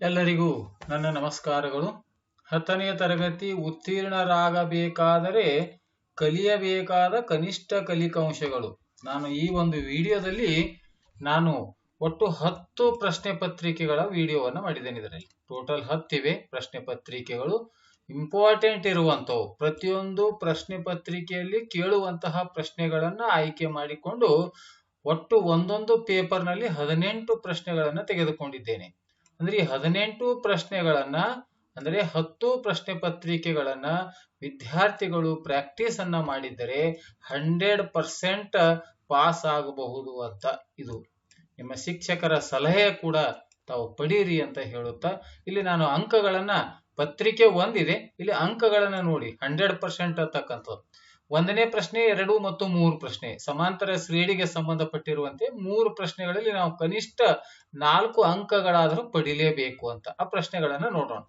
ಎಲ್ಲರಿಗೂ ನನ್ನ ನಮಸ್ಕಾರಗಳು. ಹತ್ತನೆಯ ತರಗತಿ ಉತ್ತೀರ್ಣರಾಗಬೇಕಾದರೆ ಕಲಿಯಬೇಕಾದ ಕನಿಷ್ಠ ಕಲಿಕಾಂಶಗಳು. ನಾನು ಈ ಒಂದು ವಿಡಿಯೋದಲ್ಲಿ ನಾನು ಒಟ್ಟು ಹತ್ತು ಪ್ರಶ್ನೆ ಪತ್ರಿಕೆಗಳ ವಿಡಿಯೋವನ್ನು ಮಾಡಿದ್ದೇನೆ ಇದರಲ್ಲಿ. ಟೋಟಲ್ ಹತ್ತಿವೆ ಪ್ರಶ್ನೆ ಪತ್ರಿಕೆಗಳು. ಇಂಪಾರ್ಟೆಂಟ್ ಇರುವಂಥವು ಪ್ರತಿಯೊಂದು ಪ್ರಶ್ನೆ ಪತ್ರಿಕೆಯಲ್ಲಿ ಕೇಳುವಂತಹ ಪ್ರಶ್ನೆಗಳನ್ನ ಆಯ್ಕೆ ಮಾಡಿಕೊಂಡು ಒಟ್ಟು ಒಂದೊಂದು ಪೇಪರ್ನಲ್ಲಿ ಹದಿನೆಂಟು ಪ್ರಶ್ನೆಗಳನ್ನ ತೆಗೆದುಕೊಂಡಿದ್ದೇನೆ. ಅಂದ್ರೆ ಈ ಹದಿನೆಂಟು ಪ್ರಶ್ನೆಗಳನ್ನ, ಅಂದ್ರೆ ಹತ್ತು ಪ್ರಶ್ನೆ ಪತ್ರಿಕೆಗಳನ್ನ ವಿದ್ಯಾರ್ಥಿಗಳು ಪ್ರಾಕ್ಟೀಸ್ ಅನ್ನ ಮಾಡಿದರೆ ಹಂಡ್ರೆಡ್ ಪರ್ಸೆಂಟ್ ಪಾಸ್ ಆಗಬಹುದು ಅಂತ ಇದು. ನಿಮ್ಮ ಶಿಕ್ಷಕರ ಸಲಹೆ ಕೂಡ ತಾವು ಪಡೀರಿ ಅಂತ ಹೇಳುತ್ತಾ, ಇಲ್ಲಿ ನಾನು ಅಂಕಗಳನ್ನ ಪತ್ರಿಕೆ ಒಂದಿದೆ, ಇಲ್ಲಿ ಅಂಕಗಳನ್ನ ನೋಡಿ ಹಂಡ್ರೆಡ್ ಪರ್ಸೆಂಟ್ ಅಂತಕ್ಕಂಥದ್ದು ಒಂದನೇ ಪ್ರಶ್ನೆ, ಎರಡು ಮತ್ತು ಮೂರು ಪ್ರಶ್ನೆ. ಸಮಾಂತರ ಶ್ರೇಣಿಗೆ ಸಂಬಂಧಪಟ್ಟಿರುವಂತೆ ಮೂರು ಪ್ರಶ್ನೆಗಳಲ್ಲಿ ನಾವು ಕನಿಷ್ಠ ನಾಲ್ಕು ಅಂಕಗಳಾದರೂ ಪಡಿಲೇಬೇಕು ಅಂತ. ಆ ಪ್ರಶ್ನೆಗಳನ್ನ ನೋಡೋಣ.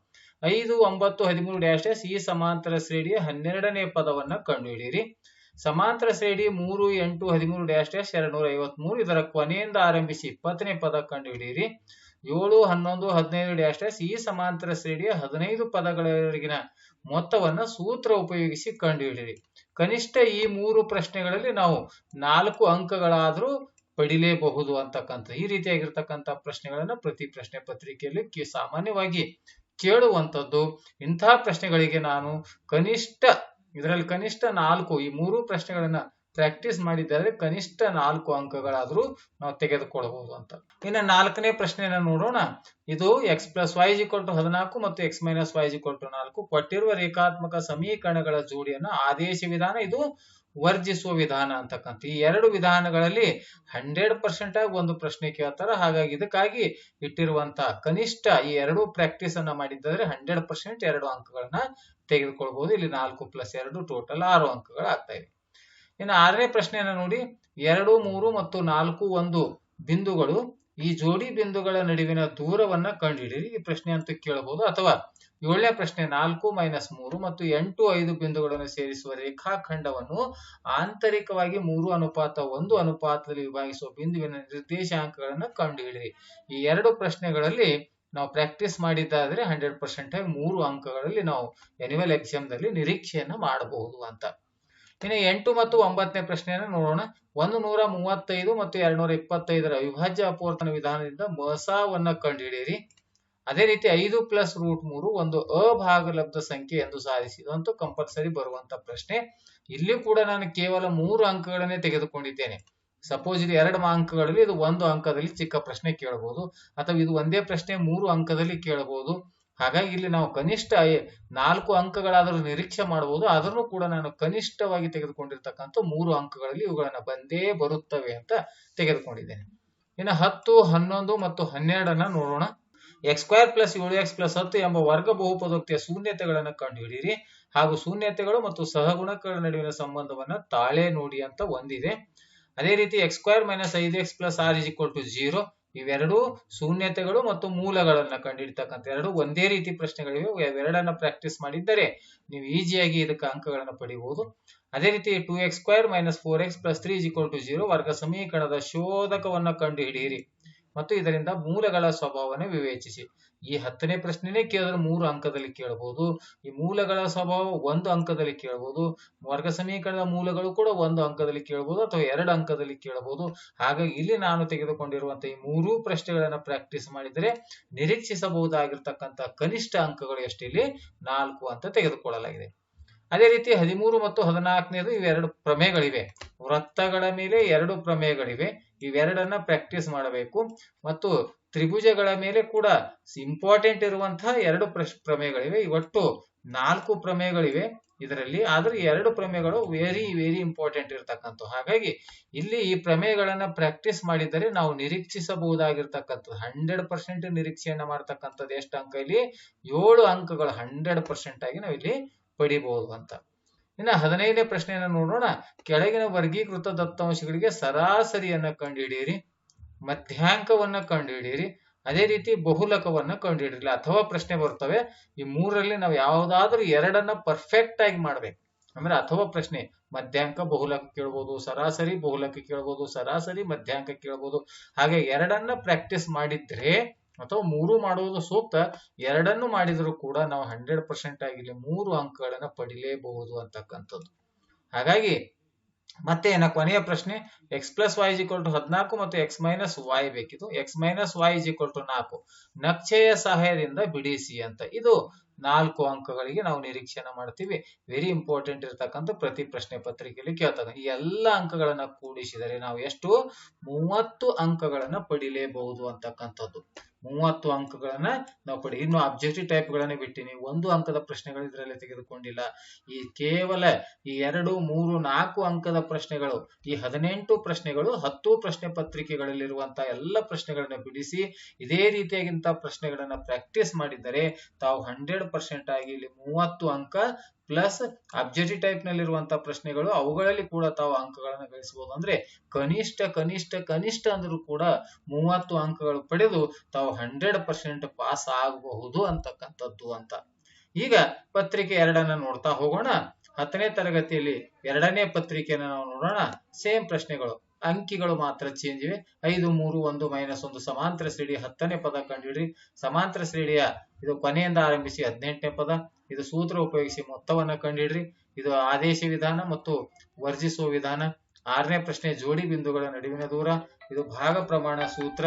ಐದು, ಒಂಬತ್ತು, ಹದಿಮೂರು ಡ್ಯಾಶ್ ಡ್ಯಾಶ್ ಈ ಸಮಾಂತರ ಶ್ರೇಣಿಯ ಹನ್ನೆರಡನೇ ಪದವನ್ನ ಕಂಡುಹಿಡಿಯಿರಿ. ಸಮಾಂತರ ಶ್ರೇಣಿ ಮೂರು, ಎಂಟು, ಹದಿಮೂರು ಡ್ಯಾಶ್ ಡ್ಯಾಶ್ ಎರಡು ನೂರ ಐವತ್ಮೂರು ಇದರ ಕೊನೆಯಿಂದ ಆರಂಭಿಸಿ ಇಪ್ಪತ್ತನೇ ಪದ ಕಂಡುಹಿಡಿಯಿರಿ. ಏಳು, ಹನ್ನೊಂದು, ಹದಿನೈದು ಡ್ಯಾಶ್ ಡ್ಯಾಶ್ ಈ ಸಮಾಂತರ ಶ್ರೇಣಿಯ ಹದಿನೈದು ಪದಗಳವರೆಗಿನ ಮೊತ್ತವನ್ನ ಸೂತ್ರ ಉಪಯೋಗಿಸಿ ಕಂಡುಹಿಡಿಯಿರಿ. ಕನಿಷ್ಠ ಈ ಮೂರು ಪ್ರಶ್ನೆಗಳಲ್ಲಿ ನಾವು ನಾಲ್ಕು ಅಂಕಗಳಾದರೂ ಪಡಿಲೇಬಹುದು ಅಂತಕ್ಕಂಥ, ಈ ರೀತಿಯಾಗಿರ್ತಕ್ಕಂಥ ಪ್ರಶ್ನೆಗಳನ್ನ ಪ್ರತಿ ಪ್ರಶ್ನೆ ಪತ್ರಿಕೆಯಲ್ಲಿ ಸಾಮಾನ್ಯವಾಗಿ ಕೇಳುವಂಥದ್ದು. ಇಂತಹ ಪ್ರಶ್ನೆಗಳಿಗೆ ನಾನು ಕನಿಷ್ಠ, ಇದರಲ್ಲಿ ಕನಿಷ್ಠ ನಾಲ್ಕು, ಈ ಮೂರು ಪ್ರಶ್ನೆಗಳನ್ನ ಪ್ರಾಕ್ಟೀಸ್ ಮಾಡಿದ್ದಾರೆ ಕನಿಷ್ಠ ನಾಲ್ಕು ಅಂಕಗಳಾದರೂ ನಾವು ತೆಗೆದುಕೊಳ್ಳಬಹುದು ಅಂತ. ಇನ್ನು ನಾಲ್ಕನೇ ಪ್ರಶ್ನೆಯನ್ನ ನೋಡೋಣ. ಇದು ಎಕ್ಸ್ ಪ್ಲಸ್ ವೈ ಕೊಟ್ಟು ಹದಿನಾಲ್ಕು ಮತ್ತು ಎಕ್ಸ್ ಮೈನಸ್ ವೈ ಕೊಟ್ಟು ನಾಲ್ಕು ಕೊಟ್ಟಿರುವ ರೇಖಾತ್ಮಕ ಸಮೀಕರಣಗಳ ಜೋಡಿಯನ್ನು ಆದೇಶ ವಿಧಾನ, ಇದು ವರ್ಜಿಸುವ ವಿಧಾನ ಅಂತಕ್ಕಂಥ ಈ ಎರಡು ವಿಧಾನಗಳಲ್ಲಿ ಹಂಡ್ರೆಡ್ ಪರ್ಸೆಂಟ್ ಆಗಿ ಒಂದು ಪ್ರಶ್ನೆ ಕೇಳ್ತಾರೆ. ಹಾಗಾಗಿ ಇದಕ್ಕಾಗಿ ಇಟ್ಟಿರುವಂತಹ ಕನಿಷ್ಠ ಈ ಎರಡು ಪ್ರಾಕ್ಟೀಸ್ ಅನ್ನ ಮಾಡಿದ್ದಾದ್ರೆ ಹಂಡ್ರೆಡ್ ಪರ್ಸೆಂಟ್ ಎರಡು ಅಂಕಗಳನ್ನ ತೆಗೆದುಕೊಳ್ಬಹುದು. ಇಲ್ಲಿ ನಾಲ್ಕು ಪ್ಲಸ್ ಎರಡು ಟೋಟಲ್ ಆರು ಅಂಕಗಳು ಆಗ್ತಾ ಇನ್ನು ಆರನೇ ಪ್ರಶ್ನೆಯನ್ನ ನೋಡಿ. ಎರಡು, ಮೂರು ಮತ್ತು ನಾಲ್ಕು ಒಂದು ಬಿಂದುಗಳು ಈ ಜೋಡಿ ಬಿಂದುಗಳ ನಡುವಿನ ದೂರವನ್ನ ಕಂಡುಹಿಡಿಯಿರಿ. ಈ ಪ್ರಶ್ನೆ ಅಂತ ಕೇಳಬಹುದು. ಅಥವಾ ಏಳನೇ ಪ್ರಶ್ನೆ ನಾಲ್ಕು ಮೈನಸ್ ಮೂರು ಮತ್ತು ಎಂಟು, ಐದು ಬಿಂದುಗಳನ್ನು ಸೇರಿಸುವ ರೇಖಾಖಂಡವನ್ನು ಆಂತರಿಕವಾಗಿ ಮೂರು ಅನುಪಾತ, ಒಂದು ಅನುಪಾತದಲ್ಲಿ ವಿಭಾಗಿಸುವ ಬಿಂದುವಿನ ನಿರ್ದೇಶಾಂಕಗಳನ್ನು ಕಂಡುಹಿಡಿಯಿರಿ. ಈ ಎರಡು ಪ್ರಶ್ನೆಗಳಲ್ಲಿ ನಾವು ಪ್ರಾಕ್ಟೀಸ್ ಮಾಡಿದ್ದಾದ್ರೆ ಹಂಡ್ರೆಡ್ ಪರ್ಸೆಂಟ್ ಆಗಿ ಮೂರು ಅಂಕಗಳಲ್ಲಿ ನಾವು ಎನಿವಲ್ ಎಕ್ಸಾಮ್ದಲ್ಲಿ ನಿರೀಕ್ಷೆಯನ್ನ ಮಾಡಬಹುದು ಅಂತ. ಇನ್ನು ಎಂಟು ಮತ್ತು ಒಂಬತ್ತನೇ ಪ್ರಶ್ನೆಯನ್ನು ನೋಡೋಣ. ಒಂದು ನೂರ ಮೂವತ್ತೈದು ಮತ್ತು ಎರಡ್ನೂರ ಇಪ್ಪತ್ತೈದರ ಅವಿಭಾಜ್ಯ ಅಪವರ್ತನ ವಿಧಾನದಿಂದ ಮಸಾವನ್ನು ಕಂಡುಹಿಡಿಯಿರಿ. ಅದೇ ರೀತಿ ಐದು ಪ್ಲಸ್ ರೂಟ್ ಮೂರು ಒಂದು ಅಭಾಗಲಬ್ಧ ಸಂಖ್ಯೆ ಎಂದು ಸಾಧಿಸಿದಂತೂ ಕಂಪಲ್ಸರಿ ಬರುವಂತ ಪ್ರಶ್ನೆ. ಇಲ್ಲಿ ಕೂಡ ನಾನು ಕೇವಲ ಮೂರು ಅಂಕಗಳನ್ನೇ ತೆಗೆದುಕೊಂಡಿದ್ದೇನೆ. ಸಪೋಸ್ ಇದು ಎರಡು ಅಂಕಗಳಲ್ಲಿ ಇದು ಒಂದು ಅಂಕದಲ್ಲಿ ಚಿಕ್ಕ ಪ್ರಶ್ನೆ ಕೇಳಬಹುದು. ಅಥವಾ ಇದು ಒಂದೇ ಪ್ರಶ್ನೆ ಮೂರು ಅಂಕದಲ್ಲಿ ಕೇಳಬಹುದು. ಹಾಗಾಗಿ ಇಲ್ಲಿ ನಾವು ಕನಿಷ್ಠ ನಾಲ್ಕು ಅಂಕಗಳಾದರೂ ನಿರೀಕ್ಷೆ ಮಾಡಬಹುದು ಆದ್ರೂ ಕೂಡ ನಾನು ಕನಿಷ್ಠವಾಗಿ ತೆಗೆದುಕೊಂಡಿರ್ತಕ್ಕಂಥ ಮೂರು ಅಂಕಗಳಲ್ಲಿ ಇವುಗಳನ್ನ ಬಂದೇ ಬರುತ್ತವೆ ಅಂತ ತೆಗೆದುಕೊಂಡಿದ್ದೇನೆ. ಇನ್ನು ಹತ್ತು, ಹನ್ನೊಂದು ಮತ್ತು ಹನ್ನೆರಡನ್ನ ನೋಡೋಣ. ಎಕ್ಸ್ ಸ್ಕ್ವೇರ್ ಪ್ಲಸ್ ಏಳು ಎಕ್ಸ್ ಪ್ಲಸ್ ಹತ್ತು ಎಂಬ ವರ್ಗ ಬಹುಪದೋಕ್ತಿಯ ಶೂನ್ಯತೆಗಳನ್ನು ಕಂಡುಹಿಡಿಯಿರಿ. ಹಾಗೂ ಶೂನ್ಯತೆಗಳು ಮತ್ತು ಸಹಗುಣಕಗಳ ನಡುವಿನ ಸಂಬಂಧವನ್ನ ತಾಳೆ ನೋಡಿ ಅಂತ ಒಂದಿದೆ. ಅದೇ ರೀತಿ ಎಕ್ಸ್ ಸ್ಕ್ವೇರ್ ಮೈನಸ್ ಐದು ಎಕ್ಸ್ ಪ್ಲಸ್ ಆರ್ ಇಸ್ ಈಕ್ವಲ್ ಟು ಜೀರೋ. ಇವೆರಡು ಶೂನ್ಯತೆಗಳು ಮತ್ತು ಮೂಲಗಳನ್ನ ಕಂಡುಹಿಡಿತಕ್ಕಂಥ ಎರಡು ಒಂದೇ ರೀತಿ ಪ್ರಶ್ನೆಗಳಿವೆ. ಇವೆರಡನ್ನ ಪ್ರಾಕ್ಟೀಸ್ ಮಾಡಿದ್ದರೆ ನೀವು ಈಸಿಯಾಗಿ ಇದಕ್ಕೆ ಅಂಕಗಳನ್ನು ಪಡಿಬಹುದು ಅದೇ ರೀತಿ two x square minus four x plus three equal to zero ವರ್ಗ ಸಮೀಕರಣದ ಶೋಧಕವನ್ನ ಕಂಡುಹಿಡಿಯಿರಿ. ಮತ್ತು ಇದರಿಂದ ಮೂಲಗಳ ಸ್ವಭಾವನೆ ವಿವೇಚಿಸಿ. ಈ ಹತ್ತನೇ ಪ್ರಶ್ನೆನೇ ಕೇಳಿದ್ರೆ ಮೂರು ಅಂಕದಲ್ಲಿ ಕೇಳಬಹುದು ಈ ಮೂಲಗಳ ಸ್ವಭಾವ ಒಂದು ಅಂಕದಲ್ಲಿ ಕೇಳಬಹುದು ವರ್ಗ ಸಮೀಕರಣದ ಮೂಲಗಳು ಕೂಡ ಒಂದು ಅಂಕದಲ್ಲಿ ಕೇಳಬಹುದು ಅಥವಾ ಎರಡು ಅಂಕದಲ್ಲಿ ಕೇಳಬಹುದು ಹಾಗಾಗಿ ಇಲ್ಲಿ ನಾನು ತೆಗೆದುಕೊಂಡಿರುವಂತಹ ಈ ಮೂರು ಪ್ರಶ್ನೆಗಳನ್ನ ಪ್ರಾಕ್ಟೀಸ್ ಮಾಡಿದರೆ ನಿರೀಕ್ಷಿಸಬಹುದಾಗಿರ್ತಕ್ಕಂಥ ಕನಿಷ್ಠ ಅಂಕಗಳು ಎಷ್ಟಿಲ್ಲಿ? ನಾಲ್ಕು ಅಂತ ತೆಗೆದುಕೊಳ್ಳಲಾಗಿದೆ. ಅದೇ ರೀತಿ ಹದಿಮೂರು ಮತ್ತು ಹದಿನಾಲ್ಕನೇದು ಇವೆರಡು ಪ್ರಮೇಯಗಳಿವೆ ವೃತ್ತಗಳ ಮೇಲೆ ಎರಡು ಪ್ರಮೇಯಗಳಿವೆ ಇವೆರಡನ್ನ ಪ್ರಾಕ್ಟೀಸ್ ಮಾಡಬೇಕು. ಮತ್ತು ತ್ರಿಭುಜಗಳ ಮೇಲೆ ಕೂಡ ಇಂಪಾರ್ಟೆಂಟ್ ಇರುವಂತಹ ಎರಡು ಪ್ರಮೇಯಗಳಿವೆ ಇವಟ್ಟು ನಾಲ್ಕು ಪ್ರಮೇಯಗಳಿವೆ ಇದರಲ್ಲಿ. ಆದ್ರೆ ಎರಡು ಪ್ರಮೇಯಗಳು ವೆರಿ ವೆರಿ ಇಂಪಾರ್ಟೆಂಟ್ ಇರ್ತಕ್ಕಂಥ ಹಾಗಾಗಿ ಇಲ್ಲಿ ಈ ಪ್ರಮೇಯಗಳನ್ನ ಪ್ರಾಕ್ಟೀಸ್ ಮಾಡಿದರೆ ನಾವು ನಿರೀಕ್ಷಿಸಬಹುದಾಗಿರ್ತಕ್ಕಂಥದ್ದು. ಹಂಡ್ರೆಡ್ ಪರ್ಸೆಂಟ್ ನಿರೀಕ್ಷೆಯನ್ನ ಮಾಡ್ತಕ್ಕಂಥದ್ದು ಎಷ್ಟು ಅಂಕ ಇಲ್ಲಿ? ಏಳು ಅಂಕಗಳು ಹಂಡ್ರೆಡ್ ಪರ್ಸೆಂಟ್ ಆಗಿ ಇಲ್ಲಿ ಪಡಿಬಹುದು ಅಂತ. ಇನ್ನು ಹದಿನೈದನೇ ಪ್ರಶ್ನೆಯನ್ನ ನೋಡೋಣ. ಕೆಳಗಿನ ವರ್ಗೀಕೃತ ದತ್ತಾಂಶಗಳಿಗೆ ಸರಾಸರಿಯನ್ನ ಕಂಡುಹಿಡಿಯಿರಿ, ಮಧ್ಯಾಂಕವನ್ನ ಕಂಡುಹಿಡಿಯಿರಿ, ಅದೇ ರೀತಿ ಬಹುಲಕವನ್ನ ಕಂಡುಹಿಡಿಯಿರಿ. ಅಥವಾ ಪ್ರಶ್ನೆ ಬರ್ತವೆ, ಈ ಮೂರರಲ್ಲಿ ನಾವು ಯಾವುದಾದ್ರೂ ಎರಡನ್ನ ಪರ್ಫೆಕ್ಟ್ ಆಗಿ ಮಾಡ್ಬೇಕು. ಅಂದ್ರೆ ಅಥವಾ ಪ್ರಶ್ನೆ, ಮಧ್ಯಾಂಕ, ಬಹುಲಕ ಕೇಳ್ಬೋದು, ಸರಾಸರಿ, ಬಹುಲಕ ಕೇಳ್ಬೋದು, ಸರಾಸರಿ, ಮಧ್ಯಾಂಕ ಕೇಳ್ಬೋದು. ಹಾಗೆ ಎರಡನ್ನ ಪ್ರಾಕ್ಟೀಸ್ ಮಾಡಿದ್ರೆ ಅಥವಾ ಮೂರು ಮಾಡುವುದು ಸೂಕ್ತ, ಎರಡನ್ನು ಮಾಡಿದರೂ ಕೂಡ ನಾವು ಹಂಡ್ರೆಡ್ ಪರ್ಸೆಂಟ್ ಆಗಿರಲಿ ಮೂರು ಅಂಕಗಳನ್ನ ಪಡಿಲೇಬಹುದು ಅಂತಕ್ಕಂಥದ್ದು. ಹಾಗಾಗಿ ಮತ್ತೆ ಏನ ಕೊನೆಯ ಪ್ರಶ್ನೆ x plus y is equal to ಹದಿನಾಲ್ಕು ಮತ್ತು ಎಕ್ಸ್ ಮೈನಸ್ ವೈ ಬೇಕಿತ್ತು. X minus y is equal to ನಾಲ್ಕು. ನಕ್ಷೆಯ ಸಹಾಯದಿಂದ ಬಿಡಿಸಿ ಅಂತ. ಇದು ನಾಲ್ಕು ಅಂಕಗಳಿಗೆ ನಾವು ನಿರೀಕ್ಷೆನ ಮಾಡ್ತೀವಿ. ವೆರಿ ಇಂಪಾರ್ಟೆಂಟ್ ಇರತಕ್ಕಂಥ ಪ್ರತಿ ಪ್ರಶ್ನೆ ಪತ್ರಿಕೆಯಲ್ಲಿ ಕೇಳ್ತಾರೆ ಈ ಎಲ್ಲ ಅಂಕಗಳನ್ನ ಕೂಡಿಸಿದರೆ ನಾವು ಎಷ್ಟು? ಮೂವತ್ತು ಅಂಕಗಳನ್ನ ಪಡಿಲೇಬಹುದು ಅಂತಕ್ಕಂಥದ್ದು. ಮೂವತ್ತು ಅಂಕಗಳನ್ನ ನಾವು ಪಡಿ ಇನ್ನು ಅಬ್ಜೆಕ್ಟಿವ್ ಟೈಪ್ ಗಳನ್ನ ಬಿಟ್ಟಿನಿ. ಒಂದು ಅಂಕದ ಪ್ರಶ್ನೆಗಳು ಇದರಲ್ಲಿ ತೆಗೆದುಕೊಂಡಿಲ್ಲ. ಈ ಕೇವಲ ಈ ಎರಡು, ಮೂರು, ನಾಲ್ಕು ಅಂಕದ ಪ್ರಶ್ನೆಗಳು, ಈ ಹದಿನೆಂಟು ಪ್ರಶ್ನೆಗಳು, ಹತ್ತು ಪ್ರಶ್ನೆ ಪತ್ರಿಕೆಗಳಲ್ಲಿರುವಂತಹ ಎಲ್ಲ ಪ್ರಶ್ನೆಗಳನ್ನ ಬಿಡಿಸಿ, ಇದೇ ರೀತಿಯಾಗಿಂತ ಪ್ರಶ್ನೆಗಳನ್ನ ಪ್ರಾಕ್ಟೀಸ್ ಮಾಡಿದರೆ ತಾವು ಹಂಡ್ರೆಡ್ ಪರ್ಸೆಂಟ್ ಆಗಿ ಇಲ್ಲಿ ಮೂವತ್ತು ಅಂಕ ಪ್ಲಸ್ ಅಬ್ಜೆಕ್ಟಿವ್ ಟೈಪ್ ನಲ್ಲಿರುವಂತಹ ಪ್ರಶ್ನೆಗಳು, ಅವುಗಳಲ್ಲಿ ಕೂಡ ತಾವು ಅಂಕಗಳನ್ನ ಗಳಿಸಬಹುದು. ಅಂದ್ರೆ ಕನಿಷ್ಠ ಕನಿಷ್ಠ ಕನಿಷ್ಠ ಅಂದ್ರೂ ಕೂಡ ಮೂವತ್ತು ಅಂಕಗಳು ಪಡೆದು ತಾವು ಹಂಡ್ರೆಡ್ ಪರ್ಸೆಂಟ್ ಪಾಸ್ ಆಗಬಹುದು ಅಂತಕ್ಕಂಥದ್ದು ಅಂತ. ಈಗ ಪತ್ರಿಕೆ ಎರಡನ್ನ ನೋಡ್ತಾ ಹೋಗೋಣ. ಹತ್ತನೇ ತರಗತಿಯಲ್ಲಿ ಎರಡನೇ ಪತ್ರಿಕೆಯನ್ನು ನಾವು ನೋಡೋಣ. ಸೇಮ್ ಪ್ರಶ್ನೆಗಳು. ಅಂಕಿಗಳು ಮಾತ್ರ ಚೇಂಜ್ ಇವೆ. ಐದು, ಮೂರು, ಒಂದು ಮೈನಸ್ ಒಂದು ಸಮಾಂತರ ಶ್ರೇಣಿ ಹತ್ತನೇ ಪದ ಕಂಡುಹಿಡಿ ಸಮಾಂತರ ಶ್ರೇಣಿಯ ಇದು ಕೊನೆಯಿಂದ ಆರಂಭಿಸಿ ಹದಿನೆಂಟನೇ ಪದ. ಇದು ಸೂತ್ರ ಉಪಯೋಗಿಸಿ ಮೊತ್ತವನ್ನ ಕಂಡುಹಿಡ್ರಿ ಇದು ಆದೇಶ ವಿಧಾನ ಮತ್ತು ವರ್ಜಿಸುವ ವಿಧಾನ. ಆರನೇ ಪ್ರಶ್ನೆ ಜೋಡಿ ಬಿಂದುಗಳ ನಡುವಿನ ದೂರ. ಇದು ಭಾಗ ಪ್ರಮಾಣ ಸೂತ್ರ.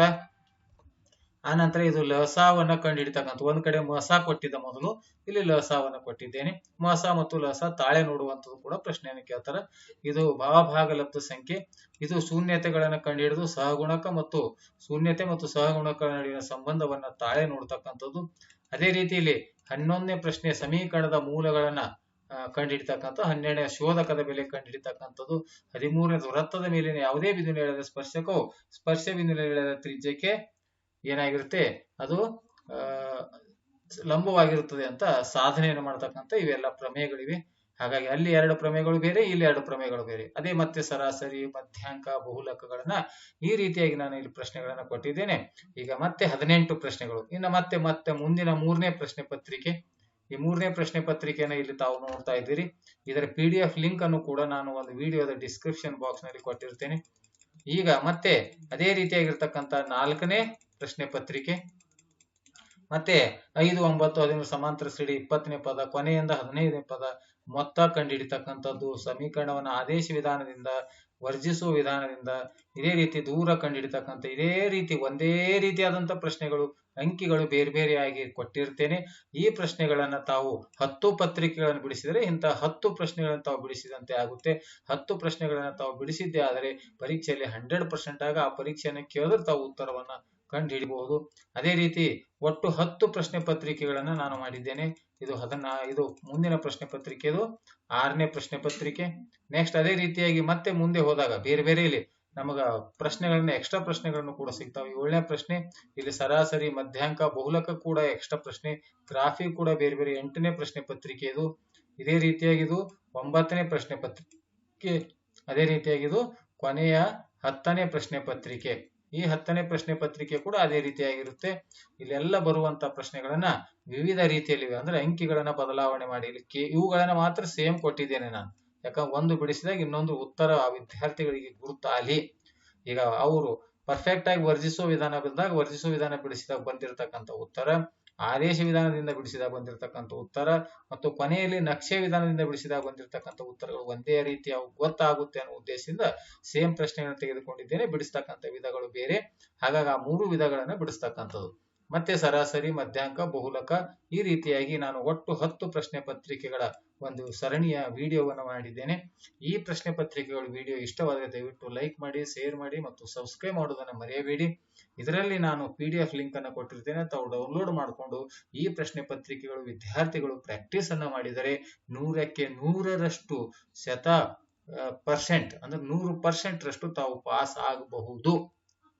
ಆನಂತರ ಇದು ಲಸಾವನ್ನ ಕಂಡುಹಿಡಿತಕ್ಕಂಥ ಒಂದ್ ಕಡೆ ಮಸ ಕೊಟ್ಟಿದ್ದ ಮೊದಲು, ಇಲ್ಲಿ ಲಸಾವನ್ನ ಕೊಟ್ಟಿದ್ದೇನೆ. ಮಸ ಮತ್ತು ಲಸ ತಾಳೆ ನೋಡುವಂಥದ್ದು ಕೂಡ ಪ್ರಶ್ನೆಯನ್ನು ಕೇಳ್ತಾರ. ಇದು ಭಾವಭಾಗಲಬ್ಧ ಸಂಖ್ಯೆ. ಇದು ಶೂನ್ಯತೆಗಳನ್ನ ಕಂಡುಹಿಡಿದು ಸಹಗುಣಕ ಮತ್ತು ಶೂನ್ಯತೆ ಮತ್ತು ಸಹಗುಣಕ ನಡುವಿನ ಸಂಬಂಧವನ್ನ ತಾಳೆ ನೋಡ್ತಕ್ಕಂಥದ್ದು. ಅದೇ ರೀತಿ ಇಲ್ಲಿ ಹನ್ನೊಂದನೇ ಪ್ರಶ್ನೆ ಸಮೀಕರಣದ ಮೂಲಗಳನ್ನ ಕಂಡುಹಿಡಿತಕ್ಕಂಥ, ಹನ್ನೆರಡನೇ ಶೋಧಕದ ಬೆಲೆ ಕಂಡುಹಿಡಿತಕ್ಕಂಥದ್ದು. ಹದಿಮೂರನೇ ವೃತ್ತದ ಮೇಲಿನ ಯಾವುದೇ ಬಿಂದು ಎಳೆದ ಸ್ಪರ್ಶಕವು ಸ್ಪರ್ಶ ಬಿಂದು ಎಳೆದ ತ್ರಿಜ್ಯಕ್ಕೆ ಏನಾಗಿರುತ್ತೆ? ಅದು ಲಂಬವಾಗಿರುತ್ತದೆ ಅಂತ ಸಾಧನೆಯನ್ನು ಮಾಡ್ತಕ್ಕಂಥ ಇವೆಲ್ಲ ಪ್ರಮೇಯಗಳಿವೆ. ಹಾಗಾಗಿ ಅಲ್ಲಿ ಎರಡು ಪ್ರಮೇಯಗಳು ಬೇರೆ, ಇಲ್ಲಿ ಎರಡು ಪ್ರಮೇಯಗಳು ಬೇರೆ. ಅದೇ ಮತ್ತೆ ಸರಾಸರಿ, ಮಧ್ಯಾಂಕ, ಬಹುಲಕಗಳನ್ನ ಈ ರೀತಿಯಾಗಿ ನಾನು ಇಲ್ಲಿ ಪ್ರಶ್ನೆಗಳನ್ನ ಕೊಟ್ಟಿದ್ದೇನೆ. ಈಗ ಮತ್ತೆ ಹದಿನೆಂಟು ಪ್ರಶ್ನೆಗಳು. ಇನ್ನು ಮತ್ತೆ ಮತ್ತೆ ಮುಂದಿನ ಮೂರನೇ ಪ್ರಶ್ನೆ ಪತ್ರಿಕೆ. ಈ ಮೂರನೇ ಪ್ರಶ್ನೆ ಪತ್ರಿಕೆನ ಇಲ್ಲಿ ತಾವು ನೋಡ್ತಾ ಇದ್ದೀರಿ. ಇದರ ಪಿ ಡಿ ಎಫ್ ಲಿಂಕ್ ಅನ್ನು ಕೂಡ ನಾನು ಒಂದು ವಿಡಿಯೋದ ಡಿಸ್ಕ್ರಿಪ್ಷನ್ ಬಾಕ್ಸ್ನಲ್ಲಿ ಕೊಟ್ಟಿರ್ತೇನೆ. ಈಗ ಮತ್ತೆ ಅದೇ ರೀತಿಯಾಗಿರ್ತಕ್ಕಂಥ ನಾಲ್ಕನೇ ಪ್ರಶ್ನೆ ಪತ್ರಿಕೆ. ಮತ್ತೆ ಐದು, ಒಂಬತ್ತು, ಹದಿಮೂರು ಸಮಾಂತರ ಸಿಡಿ ಇಪ್ಪತ್ತನೇ ಪದ, ಕೊನೆಯಿಂದ ಹದಿನೈದನೇ ಪದ, ಮೊತ್ತ ಕಂಡುಹಿಡಿತಕ್ಕಂಥದ್ದು ಸಮೀಕರಣವನ್ನ ಆದೇಶ ವಿಧಾನದಿಂದ ವರ್ಜಿಸುವ ವಿಧಾನದಿಂದ ಇದೇ ರೀತಿ ದೂರ ಕಂಡುಹಿಡಿತಕ್ಕಂಥ ಇದೇ ರೀತಿ ಒಂದೇ ರೀತಿಯಾದಂಥ ಪ್ರಶ್ನೆಗಳು, ಅಂಕಿಗಳು ಬೇರೆ ಬೇರೆಯಾಗಿ ಕೊಟ್ಟಿರ್ತೇನೆ. ಈ ಪ್ರಶ್ನೆಗಳನ್ನು ತಾವು ಹತ್ತು ಪತ್ರಿಕೆಗಳನ್ನು ಬಿಡಿಸಿದರೆ ಇಂತಹ ಹತ್ತು ಪ್ರಶ್ನೆಗಳನ್ನು ತಾವು ಬಿಡಿಸಿದಂತೆ ಆಗುತ್ತೆ. ಹತ್ತು ಪ್ರಶ್ನೆಗಳನ್ನು ತಾವು ಬಿಡಿಸಿದ್ದೇ ಆದರೆ ಪರೀಕ್ಷೆಯಲ್ಲಿ ಹಂಡ್ರೆಡ್ ಪರ್ಸೆಂಟ್ ಆಗ ಆ ಪರೀಕ್ಷೆಯನ್ನು ಕೇಳಿದ್ರೆ ತಾವು ಉತ್ತರವನ್ನ ಕಂಡು ಹಿಡಿಬಹುದು. ಅದೇ ರೀತಿ ಒಟ್ಟು ಹತ್ತು ಪ್ರಶ್ನೆ ಪತ್ರಿಕೆಗಳನ್ನು ನಾನು ಮಾಡಿದ್ದೇನೆ. ಇದು ಅದನ್ನ ಇದು ಮುಂದಿನ ಪ್ರಶ್ನೆ ಪತ್ರಿಕೆ ಇದು. ಆರನೇ ಪ್ರಶ್ನೆ ಪತ್ರಿಕೆ. ನೆಕ್ಸ್ಟ್ ಅದೇ ರೀತಿಯಾಗಿ ಮತ್ತೆ ಮುಂದೆ ಹೋದಾಗ, ಬೇರೆ ಬೇರೆ ಇಲ್ಲಿ ನಮಗ ಪ್ರಶ್ನೆಗಳನ್ನ ಎಕ್ಸ್ಟ್ರಾ ಪ್ರಶ್ನೆಗಳನ್ನು ಕೂಡ ಸಿಗ್ತಾವೆ. ಏಳನೇ ಪ್ರಶ್ನೆ, ಇಲ್ಲಿ ಸರಾಸರಿ, ಮಧ್ಯಾಂಕ, ಬಹುಲಕ ಕೂಡ ಎಕ್ಸ್ಟ್ರಾ ಪ್ರಶ್ನೆ ಗ್ರಾಫಿ ಕೂಡ ಬೇರೆ ಬೇರೆ ಎಂಟನೇ ಪ್ರಶ್ನೆ ಪತ್ರಿಕೆ ಇದು. ಇದೇ ರೀತಿಯಾಗಿ ಇದು ಒಂಬತ್ತನೇ ಪ್ರಶ್ನೆ ಪತ್ರಿಕೆ. ಅದೇ ರೀತಿಯಾಗಿ ಇದು ಕೊನೆಯ ಹತ್ತನೇ ಪ್ರಶ್ನೆ ಪತ್ರಿಕೆ. ಈ ಹತ್ತನೇ ಪ್ರಶ್ನೆ ಪತ್ರಿಕೆ ಕೂಡ ಅದೇ ರೀತಿಯಾಗಿರುತ್ತೆ. ಇಲ್ಲೆಲ್ಲ ಬರುವಂತ ಪ್ರಶ್ನೆಗಳನ್ನ ವಿವಿಧ ರೀತಿಯಲ್ಲಿವೆ. ಅಂದ್ರೆ ಅಂಕಿಗಳನ್ನ ಬದಲಾವಣೆ ಮಾಡಿ ಇಲ್ಲಿ ಇವುಗಳನ್ನ ಮಾತ್ರ ಸೇಮ್ ಕೊಟ್ಟಿದ್ದೇನೆ ನಾನು. ಯಾಕಂದ್ರೆ ಒಂದು ಬಿಡಿಸಿದಾಗ ಇನ್ನೊಂದು ಉತ್ತರ ಆ ವಿದ್ಯಾರ್ಥಿಗಳಿಗೆ ಗುರುತಾಲಿ ಈಗ ಅವರು ಪರ್ಫೆಕ್ಟ್ ಆಗಿ ವರ್ಜಿಸುವ ವಿಧಾನ ಬಂದಾಗ ವರ್ಜಿಸುವ ವಿಧಾನ ಬಿಡಿಸಿದಾಗ ಬಂದಿರತಕ್ಕಂಥ ಉತ್ತರ. ಆದೇಶ ವಿಧಾನದಿಂದ ಬಿಡಿಸಿದಾಗ ಬಂದಿರತಕ್ಕಂಥ ಉತ್ತರ ಮತ್ತು ಕೊನೆಯಲ್ಲಿ ನಕ್ಷೆ ವಿಧಾನದಿಂದ ಬಿಡಿಸಿದಾಗ ಬಂದಿರತಕ್ಕಂಥ ಉತ್ತರಗಳು ಒಂದೇ ರೀತಿಯ ಗೊತ್ತಾಗುತ್ತೆ ಅನ್ನೋ ಉದ್ದೇಶದಿಂದ ಸೇಮ್ ಪ್ರಶ್ನೆಗಳನ್ನು ತೆಗೆದುಕೊಂಡಿದ್ದೇನೆ. ಬಿಡಿಸ್ತಕ್ಕಂಥ ವಿಧಗಳು ಬೇರೆ. ಹಾಗಾಗಿ ಆ ಮೂರು ವಿಧಗಳನ್ನ ಬಿಡಿಸ್ತಕ್ಕಂಥದ್ದು. ಮತ್ತೆ ಸರಾಸರಿ, ಮಧ್ಯಾಂಕ, ಬಹುಲಕ ಈ ರೀತಿಯಾಗಿ ನಾನು ಒಟ್ಟು ಹತ್ತು ಪ್ರಶ್ನೆ ಪತ್ರಿಕೆಗಳ ಒಂದು ಸರಣಿಯ ವಿಡಿಯೋವನ್ನು ಮಾಡಿದ್ದೇನೆ. ಈ ಪ್ರಶ್ನೆ ಪತ್ರಿಕೆಗಳ ವಿಡಿಯೋ ಇಷ್ಟವಾದರೆ ದಯವಿಟ್ಟು ಲೈಕ್ ಮಾಡಿ, ಶೇರ್ ಮಾಡಿ ಮತ್ತು ಸಬ್ಸ್ಕ್ರೈಬ್ ಮಾಡೋದನ್ನು ಮರೆಯಬೇಡಿ. ಇದರಲ್ಲಿ ನಾನು ಪಿ ಡಿ ಎಫ್ ಲಿಂಕ್ ಅನ್ನು ಕೊಟ್ಟಿರ್ತೇನೆ ತಾವು ಡೌನ್ಲೋಡ್ ಮಾಡಿಕೊಂಡು ಈ ಪ್ರಶ್ನೆ ಪತ್ರಿಕೆಗಳು ವಿದ್ಯಾರ್ಥಿಗಳು ಪ್ರಾಕ್ಟೀಸ್ ಅನ್ನು ಮಾಡಿದರೆ ನೂರಕ್ಕೆ ನೂರರಷ್ಟು ಶತ ಪರ್ಸೆಂಟ್, ಅಂದ್ರೆ ನೂರು ಪರ್ಸೆಂಟ್ ರಷ್ಟು ತಾವು ಪಾಸ್ ಆಗಬಹುದು.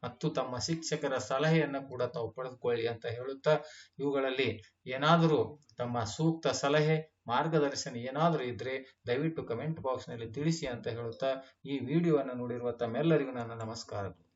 ಮತ್ತು ತಮ್ಮ ಶಿಕ್ಷಕರ ಸಲಹೆಯನ್ನ ಕೂಡ ತಾವು ಪಡೆದುಕೊಳ್ಳಿ ಅಂತ ಹೇಳುತ್ತಾ, ಇವುಗಳಲ್ಲಿ ಏನಾದರೂ ತಮ್ಮ ಸೂಕ್ತ ಸಲಹೆ, ಮಾರ್ಗದರ್ಶನ ಏನಾದರೂ ಇದ್ರೆ ದಯವಿಟ್ಟು ಕಮೆಂಟ್ ಬಾಕ್ಸ್ನಲ್ಲಿ ತಿಳಿಸಿ ಅಂತ ಹೇಳುತ್ತಾ, ಈ ವಿಡಿಯೋವನ್ನು ನೋಡಿರುವ ತಮ್ಮೆಲ್ಲರಿಗೂ ನನ್ನ ನಮಸ್ಕಾರಗಳು.